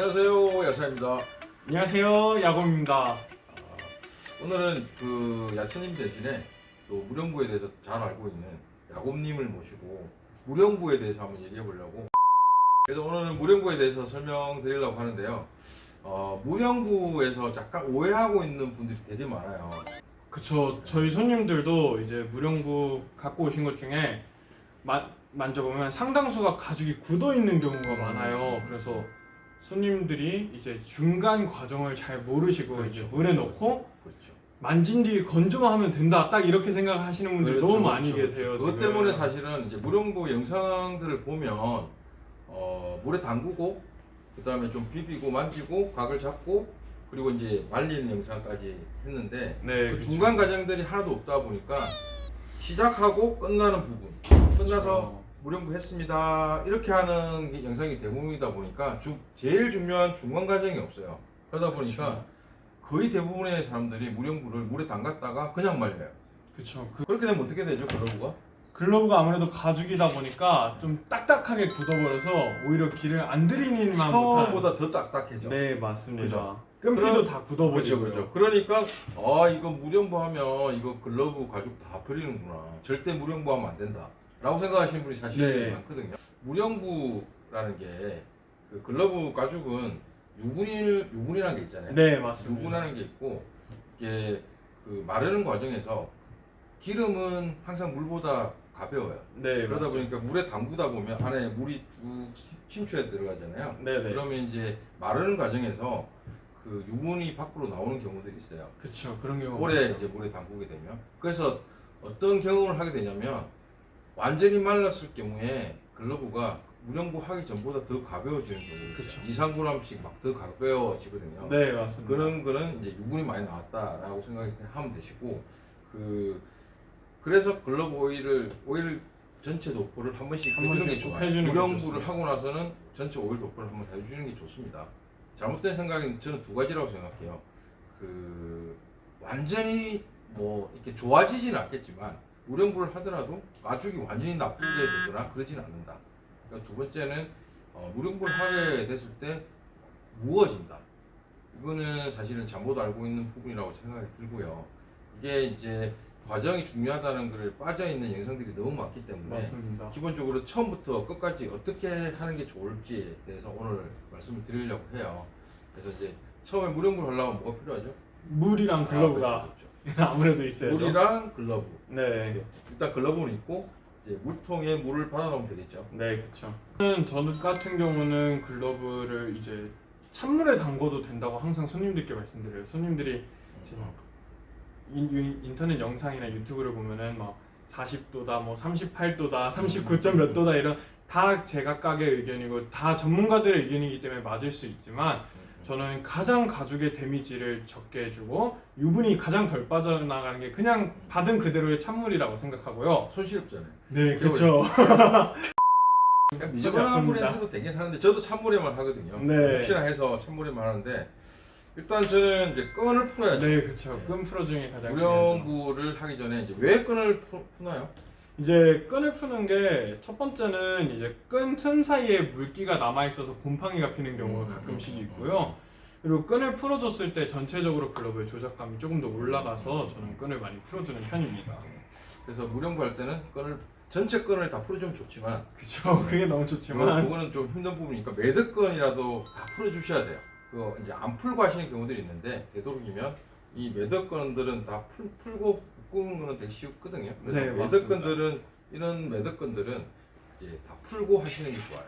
안녕하세요 야차입니다. 안녕하세요 야곰입니다. 오늘은 그 야채님 대신에 또 무령부에 대해서 잘 알고 있는 야곱님을 모시고 무령부에 대해서 한번 얘기해 보려고. 그래서 오늘은 무령부에 대해서 설명드리려고 하는데요. 어, 무령부에서 약간 오해하고 있는 분들이 되게 많아요. 그쵸 저희 손님들도 이제 무령부 갖고 오신 것 중에 마, 만져보면 상당수가 가죽이 굳어 있는 경우가 많아요. 그래서 손님들이 이제 중간 과정을 잘 모르시고 그렇죠, 이제 물에 그렇죠. 넣고 그렇죠. 만진 뒤 건조만 하면 된다 딱 이렇게 생각하시는 분들이 그렇죠, 너무 많이 그렇죠. 계세요. 그것 지금. 때문에 사실은 이제 무령부 영상들을 보면 어, 물에 담그고 그 다음에 좀 비비고 만지고 각을 잡고 그리고 이제 말리는 영상까지 했는데 네그 그쵸. 중간 과정들이 하나도 없다 보니까 시작하고 끝나는 부분 끝나서. 무령부 했습니다. 이렇게 하는 게 영상이 대부분이다 보니까 주, 제일 중요한 중간 과정이 없어요. 그러다 보니까 거의 대부분의 사람들이 무령부를 물에 담갔다가 그냥 말려요. 그쵸 그 그렇게 되면 어떻게 되죠 글러브가? 글러브가 아무래도 가죽이다 보니까 좀 딱딱하게 굳어버려서 오히려 길을 안 들이는 만한 처음보다 더 딱딱해져. 네 맞습니다. 그죠? 끈피도 그럼- 다 굳어버리고요. 그렇죠 그렇죠. 그러니까 아 이거 무령부 하면 이거 글러브 가죽 다 버리는구나. 절대 무령부 하면 안 된다 라고 생각하시는 분이 사실 네. 많거든요 무령부라는 게 그 글러브 가죽은 유분일 유분이라는 게 있잖아요 네 맞습니다. 유분하는 게 있고 이게 그 마르는 과정에서 기름은 항상 물보다 가벼워요 네 그러다 맞죠. 보니까 물에 담그다 보면 안에 물이 쭉 침투해 들어가잖아요 네 네. 그러면 이제 마르는 과정에서 그 유분이 밖으로 나오는 경우들이 있어요. 그쵸 그런 경우. 오래 이제 물에 담그게 되면. 그래서 어떤 경험을 하게 되냐면 완전히 말랐을 경우에 글러브가 무령부 하기 전보다 더 가벼워지는 경우가 그쵸. 있어요. 2, 3g씩 막 더 가벼워지거든요. 네 맞습니다. 그런 거는 이제 유분이 많이 나왔다라고 생각하면 되시고 그 그래서 글러브 오일을 오일 전체 도포를 한 번씩 한 해주는 게 번씩 꼭 좋아요. 해주는 게 무령부를 좋습니다. 하고 나서는 전체 오일 도포를 한번 해주는 게 좋습니다. 잘못된 생각은 저는 두 가지라고 생각해요. 그 완전히 뭐 이렇게 좋아지지는 않겠지만 무령부를 하더라도 가죽이 완전히 나쁘게 되거나 그러지는 않는다. 그러니까 두 번째는 어, 무령부를 하게 됐을 때 무거워진다. 이거는 사실은 잘못 알고 있는 부분이라고 생각이 들고요. 이게 이제 과정이 중요하다는 걸 빠져 있는 영상들이 너무 많기 때문에 맞습니다. 기본적으로 처음부터 끝까지 어떻게 하는 게 좋을지에 대해서 오늘 말씀을 드리려고 해요. 그래서 이제 처음에 무령부를 하려면 뭐가 필요하죠? 물이랑 글러브가 아, 그렇죠, 그렇죠. 아무래도 있어야죠. 물이랑 글러브. 네. 일단 글러브는 있고 이제 물통에 물을 받아놓으면 되겠죠. 네 그쵸. 저는 저 같은 경우는 글러브를 이제 찬물에 담궈도 된다고 항상 손님들께 말씀드려요. 손님들이 지금 인, 인- 인터넷 영상이나 유튜브를 보면은 막 40도다, 뭐 38도다, 39 점 몇 도다 이런 다 제각각의 의견이고 다 전문가들의 의견이기 때문에 맞을 수 있지만 저는 가장 가죽의 데미지를 적게 해주고 유분이 가장 덜 빠져나가는 게 그냥 받은 그대로의 찬물이라고 생각하고요. 손 시렵잖아요. 네, 그쵸. 속이 미지근한 물에 아픕니다. 해도 되긴 하는데 저도 찬물에만 하거든요. 네. 혹시나 해서 찬물에만 하는데 일단 저는 이제 끈을 풀어야죠. 네, 그렇죠. 끈 풀어 중에 가장 중요하죠. 무령부를 하기 전에 이제 왜 끈을 푸, 푸나요? 이제 끈을 푸는 게 첫 번째는 이제 끈 틈 사이에 물기가 남아 있어서 곰팡이가 피는 경우가 음, 가끔씩 음, 음, 있고요. 그리고 끈을 풀어줬을 때 전체적으로 글러브의 조작감이 조금 더 올라가서 저는 끈을 많이 풀어주는 편입니다. 그래서 무령부 할 때는 끈을 전체 끈을 다 풀어주면 좋지만 그쵸? 그게 너무 그거, 좋지만 그거는 좀 힘든 부분이니까 매듭 끈이라도 다 풀어주셔야 돼요. 그거 이제 안 풀고 하시는 경우들이 있는데 되도록이면 이 매듭 끈들은 다 풀, 풀고 묶는 거는 되게 쉽거든요. 그래서 네, 매듭끈들은 이런 매듭끈들은 이제 다 풀고 하시는 게 좋아요.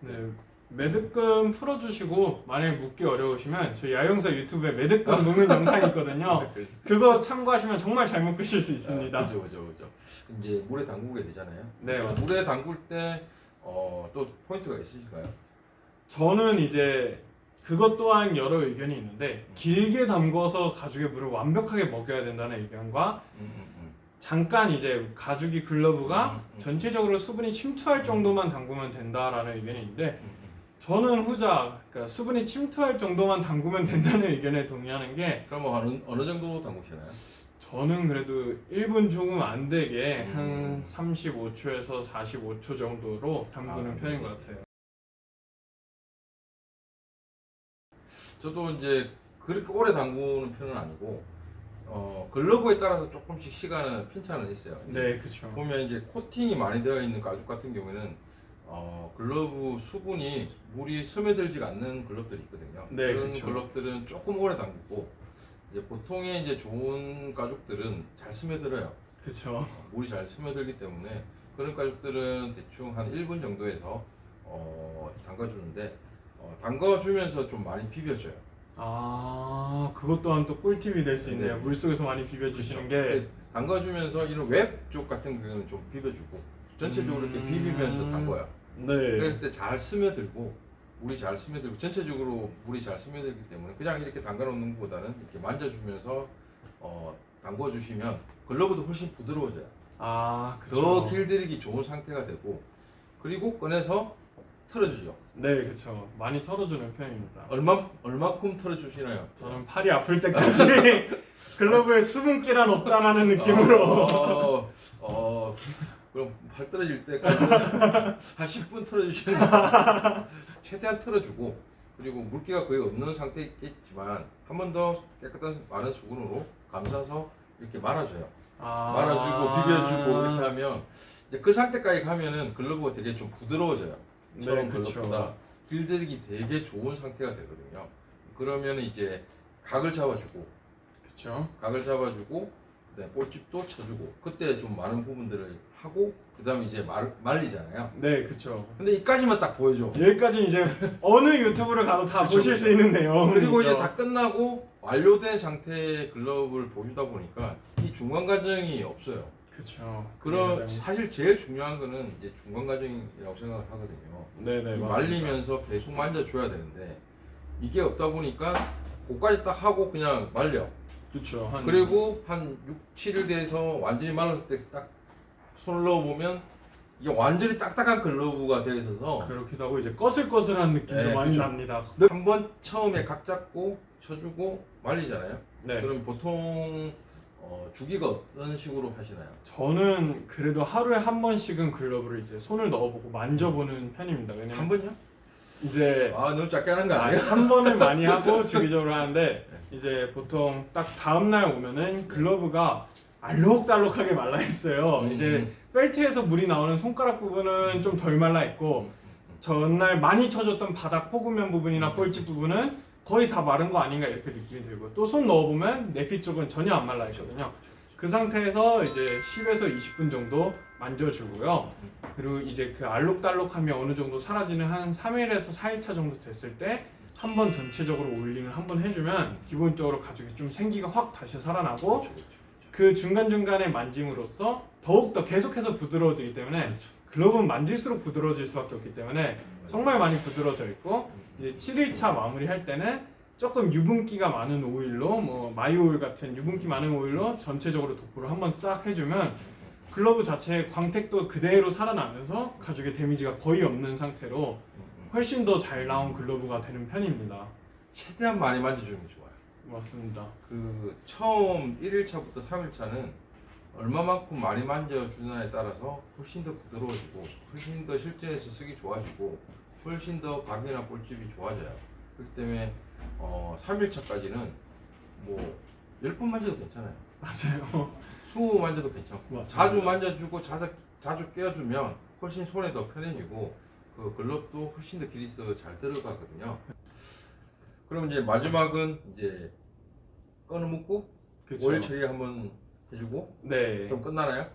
네, 매듭끈 풀어주시고 만약에 묶기 어려우시면 저희 야영사 유튜브에 매듭끈 묶는 영상이 있거든요. 네, 그거 참고하시면 정말 잘 묶으실 수 있습니다. 그죠, 그죠, 그죠. 이제 물에 담그게 되잖아요. 네, 맞습니다. 물에 담글 때 어, 또 포인트가 있으실까요? 저는 이제 그것 또한 여러 의견이 있는데 길게 담궈서 가죽의 물을 완벽하게 먹여야 된다는 의견과 음, 음, 음. 잠깐 이제 가죽이 글러브가. 전체적으로 수분이 침투할 정도만 담그면 된다라는 의견이 있는데. 저는 후자 그러니까 수분이 침투할 정도만 담그면 된다는 의견에 동의하는 게 그럼 뭐 어느, 어느 정도 담그시나요? 저는 그래도 1분 조금 안 되게 음. 한 35초에서 45초 정도로 담그는 아, 편인 네. 것 같아요. 저도 이제 그렇게 오래 담그는 편은 아니고 어, 글러브에 따라서 조금씩 시간은 편차는 있어요. 네, 그렇죠. 보면 이제 코팅이 많이 되어 있는 가죽 같은 경우에는 어, 글러브 수분이 물이 스며들지가 않는 글러브들이 있거든요. 네, 그런 그쵸. 글러브들은 조금 오래 담그고 이제 보통의 이제 좋은 가죽들은 잘 스며들어요. 그렇죠. 어, 물이 잘 스며들기 때문에 그런 가죽들은 대충 한 1분 정도에서 어, 담가주는데 어, 담가주면서 좀 많이 비벼줘요. 아, 그것 또한 또 꿀팁이 될 수 있네요. 네. 물속에서 많이 비벼주시는 게. 네, 담가주면서 이런 웹 쪽 같은 경우는 좀 비벼주고 전체적으로 이렇게 음. 비비면서 담궈요. 네. 그랬을 때 잘 스며들고 물이 잘 스며들고 전체적으로 물이 잘 스며들기 때문에 그냥 이렇게 담가 놓는 것보다는 이렇게 만져주면서 어, 담궈 주시면 글러브도 훨씬 부드러워져요. 아, 그렇죠. 더 길들이기 좋은 상태가 되고 그리고 꺼내서 털어주죠. 네, 그렇죠. 많이 털어주는 편입니다. 얼마 얼마큼 털어주시나요? 저는 팔이 아플 때까지 글러브에 수분기란 없다라는 느낌으로. 어, 어, 그럼 팔 떨어질 때까지 한 10분 털어주시는 거예요. 최대한 털어주고 그리고 물기가 거의 없는 상태겠지만 한 번 더 깨끗한 마른 수건으로 감싸서 이렇게 말아줘요. 아. 말아주고 비벼주고 이렇게 하면 이제 그 상태까지 가면은 글러브가 되게 좀 부드러워져요. 네. 글러브보다 길들이기 되게 좋은 상태가 되거든요. 그러면 이제 각을 잡아주고 그렇죠. 각을 잡아주고 그다음에 볼집도 쳐주고 그때 좀 많은 부분들을 하고 그다음에 이제 말, 말리잖아요. 네, 그렇죠. 근데 이까지만 딱 보여줘. 여기까지 이제 어느 유튜브를 가도 다 그쵸, 보실 그쵸. 수 있는 내용. 그리고 이제 다 끝나고 완료된 상태의 글러브를 보여주다 보니까 이 중간 과정이 없어요. 그렇죠. 그럼 사실 제일 중요한 거는 이제 중간 과정이라고 생각을 하거든요. 네네 이 맞습니다. 말리면서 계속 만져줘야 되는데 이게 없다 보니까 그까지 딱 하고 그냥 말려. 그렇죠. 한 그리고 한 6, 7일 돼서 완전히 말랐을 때 딱 손을 넣어보면 이게 완전히 딱딱한 글러브가 되어 있어서 그렇기도 하고 이제 꺼슬꺼슬한 느낌도 네, 많이 그쵸. 납니다. 한 번 처음에 각 잡고 쳐주고 말리잖아요. 네. 그럼 보통 어, 주기가 어떤 식으로 하시나요? 저는 그래도 하루에 한 번씩은 글러브를 이제 손을 넣어보고 만져보는 편입니다. 왜냐면 한 번요? 이제 아 너무 작게 하는 거 아니, 아니에요? 한 번을 많이 하고 주기적으로 하는데 이제 보통 딱 다음 날 오면은 글러브가 알록달록하게 말라 있어요. 음. 이제 펠트에서 물이 나오는 손가락 부분은 좀 덜 말라 있고 전날 많이 쳐줬던 바닥 포구면 부분이나 볼집 부분은 거의 다 마른 거 아닌가 이렇게 느낌이 들고 또 손 넣어보면 내피 쪽은 전혀 안 말라 있거든요. 그 상태에서 이제 10에서 20분 정도 만져주고요. 그리고 이제 그 알록달록함이 어느 정도 사라지는 한 3일에서 4일차 정도 됐을 때 한 번 전체적으로 오일링을 한 번 해주면 기본적으로 가죽이 좀 생기가 확 다시 살아나고 그 중간중간에 만짐으로써 더욱더 계속해서 부드러워지기 때문에. 글러브는 만질수록 부드러워질 수밖에 없기 때문에 정말 많이 부드러워져 있고 음, 이제 7일차 마무리할 때는 조금 유분기가 많은 오일로 뭐 마이오일 같은 유분기 많은 오일로 전체적으로 도포를 한번 싹 해주면 글러브 자체의 광택도 그대로 살아나면서 가죽의 데미지가 거의 없는 상태로 음, 훨씬 더 잘 나온 글러브가 되는 편입니다. 최대한 많이 만져주는 게 좋아요. 맞습니다. 그 처음 1일차부터 3일차는 얼마만큼 많이 만져주느냐에 따라서 훨씬 더 부드러워지고 훨씬 더 실제에서 쓰기 좋아지고 훨씬 더 각이나 볼집이 좋아져요. 그렇기 때문에 어, 3일차까지는 뭐 10분 만져도 괜찮아요. 맞아요. 20 만져도 괜찮고 맞습니다. 자주 만져주고 자주, 자주 껴주면 훨씬 손에 더 편해지고 그 글럽도 훨씬 더 길이 더잘 들어가거든요. 그럼 이제 마지막은 이제 꺼는 묶고 그쵸. 오일 처리 한번 해주고 네. 그럼 끝나나요?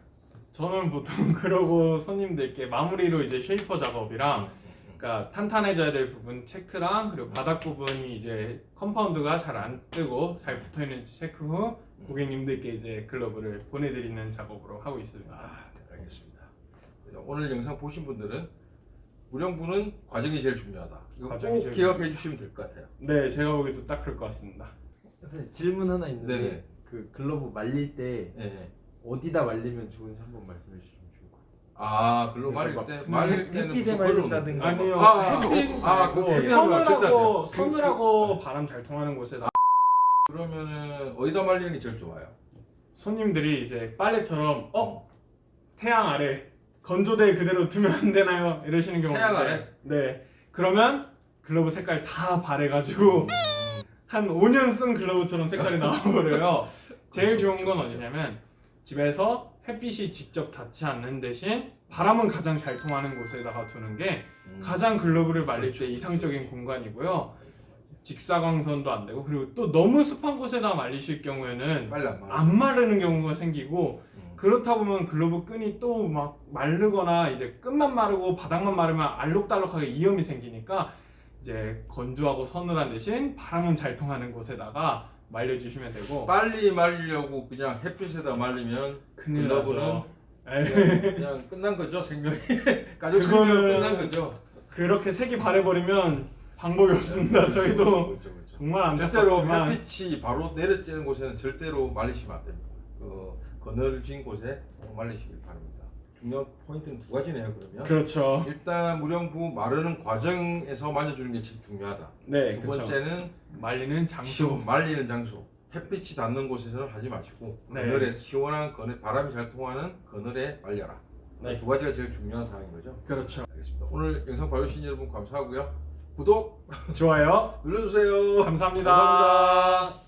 저는 보통 그러고 손님들께 마무리로 이제 쉐이퍼 작업이랑 그러니까 탄탄해져야 될 부분 체크랑 그리고 바닥 부분이 이제 컴파운드가 잘 안 뜨고 잘 붙어 있는지 체크 후 고객님들께 이제 글러브를 보내드리는 작업으로 하고 있습니다. 아, 네, 알겠습니다. 오늘 영상 보신 분들은 무령부는 과정이 제일 중요하다. 이거 과정이 꼭 제일 기억해 주시면 될 것 같아요. 네, 제가 보기에도 딱 그럴 것 같습니다. 선생님 질문 하나 있는데 네네. 그 글러브 말릴 때 예, 예. 어디다 말리면 좋은지 한번 말씀해 주시면 좋을 것 같아요. 아, 글로 말릴 막때 햇- 말릴 때는 햇빛에 말린다든가. 아니요? 아, 햇빛 아, 말고 그거 돼요. 서늘하고 서늘하고 바람 잘 통하는 곳에다 그러면은 어디다 말리는 게 제일 좋아요? 손님들이 이제 빨래처럼 어 태양 아래 건조대 그대로 두면 안 되나요? 이러시는 경우가 태양 있는데 아래? 네 그러면 글러브 색깔 다 바래가지고 한 5년 쓴 글러브처럼 색깔이 나와버려요. 제일 좋은 건 어디냐면 집에서 햇빛이 직접 닿지 않는 대신 바람은 가장 잘 통하는 곳에다가 두는 게 음. 가장 글러브를 말릴 그렇죠, 때 이상적인 공간이고요. 직사광선도 안 되고 그리고 또 너무 습한 곳에다 말리실 경우에는 빨리 안 말아. 안 마르는 경우가 생기고 음. 그렇다 보면 글러브 끈이 또 막 마르거나 이제 끝만 마르고 바닥만 마르면 알록달록하게 이염이 생기니까 이제 건조하고 서늘한 대신 바람은 잘 통하는 곳에다가 말려주시면 되고 빨리 말리려고 그냥 햇빛에다 말리면 큰일 나죠. 에이, 그냥, 그냥 끝난 거죠 생명이 가족 생명 그거는- 끝난 거죠. 그렇게 색이 바래버리면 방법이 없습니다. 저희도 그렇죠, 그렇죠. 정말 절대로 안타깝지만 햇빛이 바로 내려쬐는 곳에는 절대로 말리시면 안 됩니다. 그 그늘진 곳에 꼭 말리시길 바랍니다. 중요한 포인트는 두 가지네요. 그러면 그렇죠. 일단 무령부 마르는 과정에서 만져주는 게 제일 중요하다. 네, 두 그렇죠. 번째는 말리는 장소. 시원 말리는 장소. 햇빛이 닿는 곳에서는 하지 마시고 네. 그늘에 시원한 그늘 바람이 잘 통하는 그늘에 말려라. 네. 두 가지가 제일 중요한 사항인 거죠. 그렇죠. 알겠습니다. 오늘 영상 봐주신 여러분 감사하고요. 구독 좋아요. 눌러주세요. 감사합니다. 감사합니다.